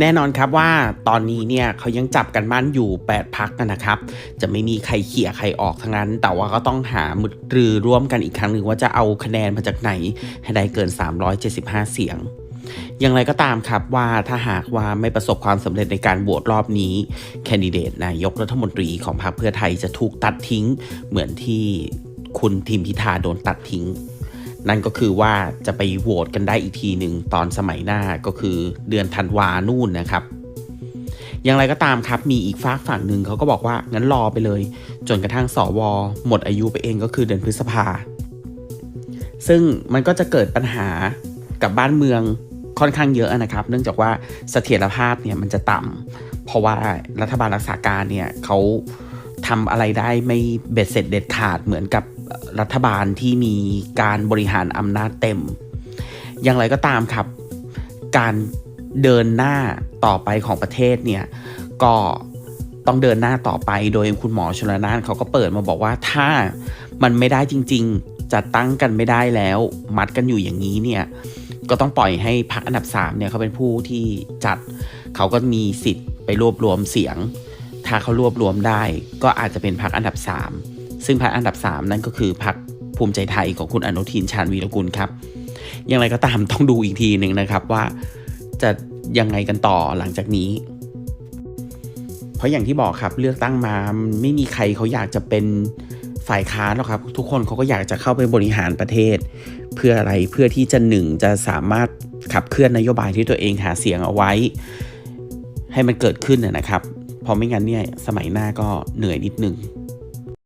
แน่นอนครับว่าตอนนี้เนี่ยเขายังจับกันบ้านอยู่ 8 พักนะครับ จะไม่มีใครเขี่ยใครออกทั้งนั้น แต่ว่าก็ต้องหามือรือร่วมกันอีกครั้งหนึ่งว่าจะเอาคะแนนมาจากไหน ให้ได้เกิน 375 เสียงอย่างไรก็ตามครับว่าถ้าหากว่าไม่ประสบความสำเร็จในการโหวตรอบนี้ แคนดิเดตนายกรัฐมนตรีของพรรคเพื่อไทยจะถูกตัดทิ้ง เหมือนที่คุณทิมพิธาโดนตัดทิ้ง นั่นก็คือว่าจะไปโหวตกันได้อีกทีหนึ่งตอนสมัยหน้าก็คือเดือนธันวานู่นนะครับ อย่างไรก็ตามครับมีอีกฝากฝั่งหนึ่งเขาก็บอกว่างั้นรอไปเลย จนกระทั่งสวหมดอายุไปเองก็คือเดือนพฤษภา ซึ่งมันก็จะเกิดปัญหากับบ้านเมืองค่อนข้างเยอะนะครับ เนื่องจากว่าเสถียรภาพเนี่ยมันจะต่ำเพราะว่ารัฐบาลรักษาการเนี่ยเขาทำอะไรได้ไม่เบ็ดเสร็จเด็ดขาดเหมือนกับ รัฐบาลที่มีการบริหารอำนาจเต็ม อย่างไรก็ตามครับ การเดินหน้าต่อไปของประเทศเนี่ยก็ต้องเดินหน้าต่อไปโดยคุณหมอชลนานเขาก็เปิดมาบอกว่าถ้ามันไม่ได้จริง ๆจัดตั้งกันไม่ได้แล้ว มัดกันอยู่อย่างนี้เนี่ยก็ต้องปล่อยให้พรรคอันดับ3เนี่ยเขาเป็นผู้ที่จัดเขาก็มีสิทธิ์ไปรวบรวมเสียง ถ้าเขารวบรวมได้ ก็อาจจะเป็นพรรคอันดับ3 ซึ่งพรรคอันดับ 3 นั่นก็คือพรรคภูมิใจไทยของคุณอนุทินชาญวีรกุลครับ อย่างไรก็ตามต้องดูอีกทีหนึ่งนะครับว่าจะยังไงกันต่อหลังจากนี้ เพราะอย่างที่บอกครับเลือกตั้งมาไม่มีใครเขาอยากจะเป็นฝ่ายค้านหรอกครับ ทุกคนเขาก็อยากจะเข้าไปบริหารประเทศ เพื่ออะไรเพื่อที่จะหนึ่งจะสามารถขับเคลื่อนนโยบายที่ตัวเองหาเสียงเอาไว้ ให้มันเกิดขึ้นนะครับ เพราะไม่งั้นเนี่ยสมัยหน้าก็เหนื่อยนิดนึง